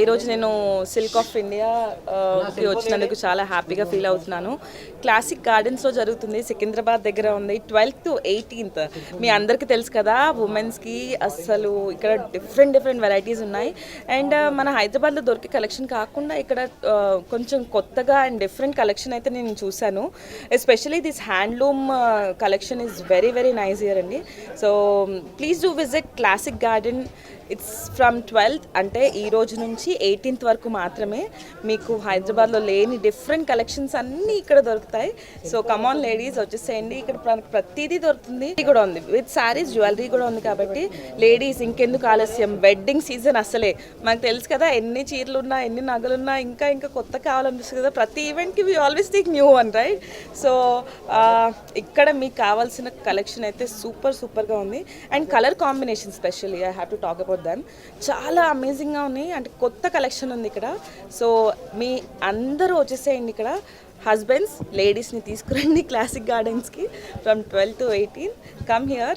ఈరోజు నేను silk of India కి వచ్చినందుకు చాలా హ్యాపీగా ఫీల్ అవుతున్నాను. క్లాసిక్ గార్డెన్స్లో జరుగుతుంది సికింద్రాబాద్ దగ్గర ఉంది ట్వెల్త్ టు ఎయిటీన్త్ మీ అందరికీ తెలుసు కదా ఉమెన్స్కి అస్సలు ఇక్కడ డిఫరెంట్ డిఫరెంట్ వెరైటీస్ ఉన్నాయి. అండ్ మన హైదరాబాద్లో దొరికే కలెక్షన్ కాకుండా ఇక్కడ కొంచెం కొత్తగా అండ్ డిఫరెంట్ కలెక్షన్ అయితే నేను చూశాను. Especially this handloom collection is very very nice here అండి. So please do visit Classic Garden it's from twelfth అంటే ఈ రోజు నుంచి ఎయిటీన్త్ వరకు మాత్రమే మీకు హైదరాబాద్లో లేని డిఫరెంట్ కలెక్షన్స్ అన్నీ ఇక్కడ దొరుకుతాయి. సో కమాన్ లేడీస్ వచ్చేసేయండి. ఇక్కడ ప్రతిదీ దొరుకుతుంది. ఇది కూడా ఉంది. విత్ శారీస్ జ్యువెలరీ కూడా ఉంది కాబట్టి లేడీస్ ఇంకెందుకు ఆలస్యం? వెడ్డింగ్ సీజన్ అసలే. మనకు తెలుసు కదా ఎన్ని చీరలు ఉన్నా ఎన్ని నగలున్నా ఇంకా ఇంకా కొత్త కావాలనిపిస్తుంది కదా. ప్రతి ఈవెంట్కి we always think new one right so ఇక్కడ మీకు కావాల్సిన కలెక్షన్ అయితే సూపర్ సూపర్గా ఉంది. And colour combination specially I have to talk about then చాలా అమేజింగ్గా ఉన్నాయి. అంటే కొత్త కలెక్షన్ ఉంది ఇక్కడ. సో మీ అందరూ వచ్చేసేయండి ఇక్కడ. హస్బెండ్స్ లేడీస్ని తీసుకురండి classic గార్డెన్స్కి from twelve to eighteen come here